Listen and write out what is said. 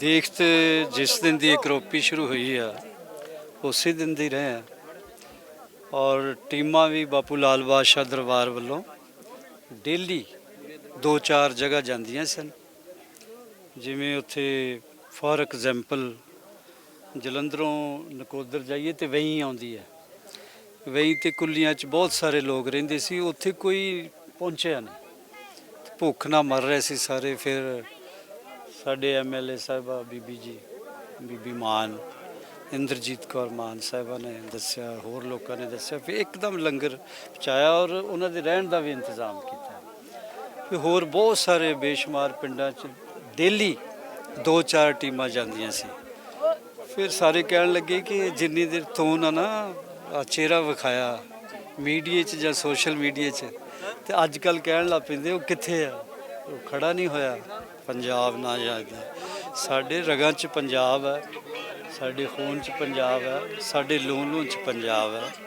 ਦੇਖ ਤੇ ਜਿਸ ਦਿਨ ਦੀ ਕਰੋਪੀ ਸ਼ੁਰੂ ਹੋਈ ਆ, ਉਸੇ ਦਿਨ ਦੀ ਰਹੇ ਆ। ਔਰ ਟੀਮਾਂ ਵੀ ਬਾਪੂ ਲਾਲ ਬਾਦਸ਼ਾਹ ਦਰਬਾਰ ਵੱਲੋਂ ਡੇਲੀ ਦੋ ਚਾਰ ਜਗ੍ਹਾ ਜਾਂਦੀਆਂ ਸਨ। ਜਿਵੇਂ ਉੱਥੇ ਫੋਰ ਐਗਜ਼ਾਮਪਲ ਜਲੰਧਰੋਂ ਨਕੋਦਰ ਜਾਈਏ ਤੇ ਵਹੀਂ ਆਉਂਦੀ ਹੈ। ਵਹੀਂ ਤੇ ਕੁੱਲੀਆਂ 'ਚ ਬਹੁਤ ਸਾਰੇ ਲੋਕ ਰਹਿੰਦੇ ਸੀ, ਉੱਥੇ ਕੋਈ ਪਹੁੰਚਿਆ ਨਹੀਂ। ਭੁੱਖ ਨਾਲ ਮਰ ਰਹੇ ਸੀ ਸਾਰੇ, ਫਿਰ ਸਾਡੇ ਐਮਐਲਏ ਸਾਹਿਬਾ ਬੀਬੀ ਜੀ, ਬੀਬੀ ਮਾਨ, ਇੰਦਰਜੀਤ ਕੌਰ ਮਾਨ ਸਾਹਿਬਾ ਨੇ ਦੱਸਿਆ, ਹੋਰ ਲੋਕਾਂ ਨੇ ਦੱਸਿਆ ਫਿਰ ਇੱਕਦਮ ਲੰਗਰ ਪਹੁੰਚਾਇਆ ਔਰ ਉਹਨਾਂ ਦੇ ਰਹਿਣ ਦਾ ਵੀ ਇੰਤਜ਼ਾਮ ਕੀਤਾ। ਫਿਰ ਹੋਰ ਬਹੁਤ ਸਾਰੇ ਬੇਸ਼ੁਮਾਰ ਪਿੰਡਾਂ 'ਚ ਡੇਲੀ ਦੋ ਚਾਰ ਟੀਮਾਂ ਜਾਂਦੀਆਂ ਸੀ। ਫਿਰ ਸਾਰੇ ਕਹਿਣ ਲੱਗੇ ਕਿ ਜਿੰਨੀ ਦੇਰ ਤੋਂ ਨਾ ਨਾ ਚਿਹਰਾ ਵਿਖਾਇਆ ਮੀਡੀਆ 'ਚ ਜਾਂ ਸੋਸ਼ਲ ਮੀਡੀਆ 'ਚ, ਤੇ ਅੱਜ ਕੱਲ ਕਹਿਣ ਲੱਗ ਪੈਂਦੇ ਉਹ ਕਿੱਥੇ ਆ? ਉਹ ਖੜਾ ਨਹੀਂ ਹੋਇਆ। ਪੰਜਾਬ ਨਾ ਯਾਦ ਹੈ ਸਾਡੇ ਰਗਾਂ 'ਚ ਪੰਜਾਬ ਹੈ, ਸਾਡੇ ਖੂਨ 'ਚ ਪੰਜਾਬ ਹੈ, ਸਾਡੇ ਲੂਣ ਲੂਣ 'ਚ ਪੰਜਾਬ ਹੈ।